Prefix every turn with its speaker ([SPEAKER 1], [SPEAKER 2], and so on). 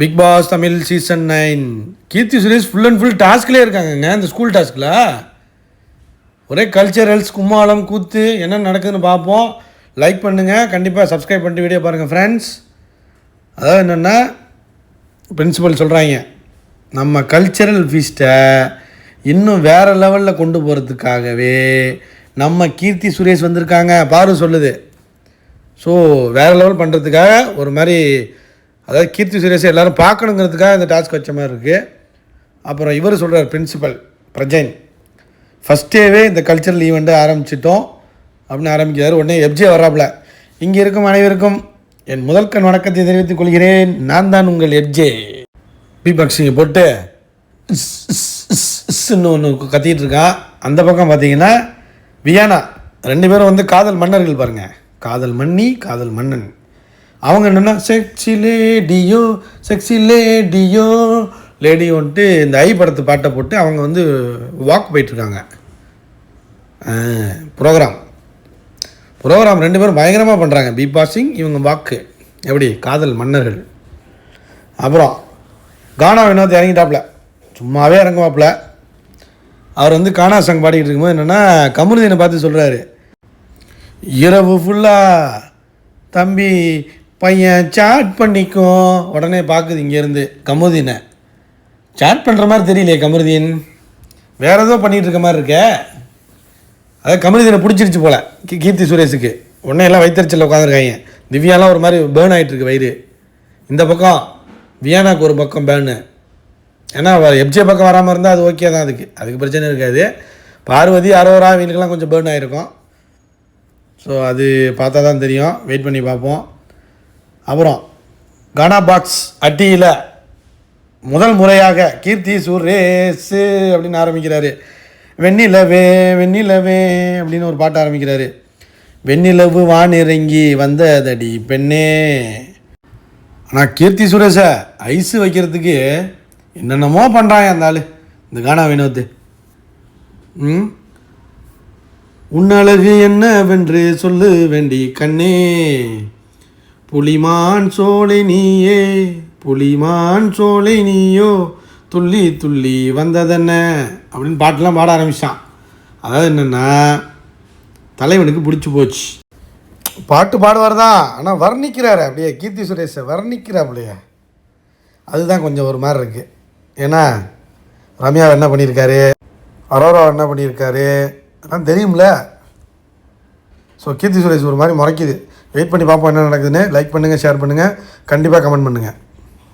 [SPEAKER 1] Bigg Boss Tamil season nine Keerthy Suresh full and full டாஸ்க்லேயே இருக்காங்கங்க இந்த school டாஸ்கில் ஒரே கல்ச்சரல்ஸ் கும்மாளம் கூத்து என்ன நடக்குதுன்னு பார்ப்போம். லைக் பண்ணுங்கள் கண்டிப்பாக சப்ஸ்கிரைப் பண்ணிட்டு வீடியோ பாருங்கள் ஃப்ரெண்ட்ஸ் அதாவது என்னென்னா பிரின்சிபல் சொல்கிறாங்க நம்ம கல்ச்சரல் ஃபீஸ்ட்டை இன்னும் வேறு லெவலில் கொண்டு போகிறதுக்காகவே நம்ம கீர்த்தி சுரேஷ் வந்திருக்காங்க. பாரு சொல்லுது. ஸோ வேறு லெவல் பண்ணுறதுக்காக ஒரு மாதிரி அதாவது கீர்த்தி சுரேஷை எல்லோரும் பார்க்கணுங்கிறதுக்காக இந்த டாஸ்க் வச்ச மாதிரி இருக்குது அப்புறம் இவர் சொல்கிறார் பிரின்சிபல் பிரஜைன். ஃபஸ்ட்டேவே இந்த கல்ச்சரல் ஈவெண்ட்டை ஆரம்பிச்சிட்டோம் அப்படின்னு ஆரம்பிக்கிறார். உடனே எப்ஜே வர்றாப்புல இங்கே இருக்கும் அனைவருக்கும் என் முதல் கண் வணக்கத்தை தெரிவித்துக் கொள்கிறேன். நான் தான் உங்கள் எப்ஜே பீபாக்ஸிங்கை போட்டு இஸ், ஒன்று கத்திட்டு இருக்கான் அந்த பக்கம் பார்த்தீங்கன்னா வியானா ரெண்டு பேரும் வந்து காதல் மன்னர்கள் பாருங்கள் காதல் மன்னி காதல் மன்னன். அவங்க என்னென்னா செக்ஸி லேடியோ செக்ஸி லேடியோ லேடி வந்துட்டு இந்த ஐ படத்து பாட்டை போட்டு அவங்க வந்து வாக் போயிட்டுருக்காங்க. ப்ரோக்ராம் ப்ரோக்ராம் ரெண்டு பேரும் பயங்கரமாக பண்ணுறாங்க பி பாசிங் இவங்க வாக்கு எப்படி? காதல் மன்னர்கள். அப்புறம் கானா வினோத் இறங்கிட்டாப்புல. சும்மாவே இறங்குவாப்புல. அவர் வந்து கானா சாங் பாடிக்கிட்டு இருக்கும்போது என்னென்னா கமருதீனை பார்த்து சொல்கிறாரு இரவு ஃபுல்லாக தம்பி பையன் சாட் பண்ணிக்கும். உடனே பார்க்குது இங்கேருந்து கமுதினை. சாட் பண்ணுற மாதிரி தெரியலையே கமருதீன் வேறு ஏதோ பண்ணிகிட்டு இருக்க மாதிரி இருக்க. அதாவது கமருதீனை பிடிச்சிருச்சு போல் கீ கீர்த்தி சுரேஷுக்கு. உடனே எல்லாம் வைத்தறிச்சலில் உட்காந்துருக்காங்க திவ்யாலாம் ஒரு மாதிரி பேர்ன் ஆகிட்டுருக்கு வயிறு. இந்த பக்கம் வியானாக்கு ஒரு பக்கம் பேர்னு ஏன்னா எப்ஜே பக்கம் வராமல் இருந்தால் அது ஓகே தான் அதுக்கு. அதுக்கு பிரச்சனை இருக்காது. பார்வதி அரோரா வீட்டுக்கெல்லாம் கொஞ்சம் பேர்ன் ஆகிருக்கும் ஸோ அது பார்த்தா தான் தெரியும். வெயிட் பண்ணி பார்ப்போம். அப்புறம் கானா பாக்ஸ் அட்டியில் முதல் முறையாக கீர்த்தி சுரேஷு அப்படின்னு ஆரம்பிக்கிறாரு. வெண்ணிலவே வெண்ணிலவே அப்படின்னு ஒரு பாட்டு ஆரம்பிக்கிறாரு. வெண்ணிலவு வானிறங்கி வந்ததடி பெண்ணே. ஆனால் கீர்த்தி சுரேஷை ஐஸு வைக்கிறதுக்கு என்னென்னமோ பண்ணுறாங்க அந்த ஆள். இந்த கானா வினோத்து. ம்? உன்னழகு என்னவென்று சொல்லு வேண்டி கண்ணே. புலிமான் சோலை நீயே புலிமான் சோலை நீயோ துள்ளி துள்ளி வந்ததென்ன? அப்படின்னு பாட்டெலாம் பாட ஆரம்பித்தான் அதாவது என்னென்னா தலைவனுக்கு பிடிச்சி போச்சு. பாட்டு பாடுவார் தான் ஆனால் வர்ணிக்கிறாரு அப்படியே கீர்த்தி சுரேஷை வர்ணிக்கிறாப்புலையே. அதுதான் கொஞ்சம் ஒரு மாதிரி இருக்குது ஏன்னா ரம்யா என்ன பண்ணியிருக்காரு? அரோரா என்ன பண்ணியிருக்காரு? அதெல்லாம் தெரியும்ல. ஸோ கீர்த்தி சுரேஷ் ஒரு மாதிரி முறைக்குது. வெயிட் பண்ணி பார்ப்போம் என்ன நடக்குதுன்னு. லைக் பண்ணுங்கள் ஷேர் பண்ணுங்கள் கண்டிப்பாக கமெண்ட் பண்ணுங்கள்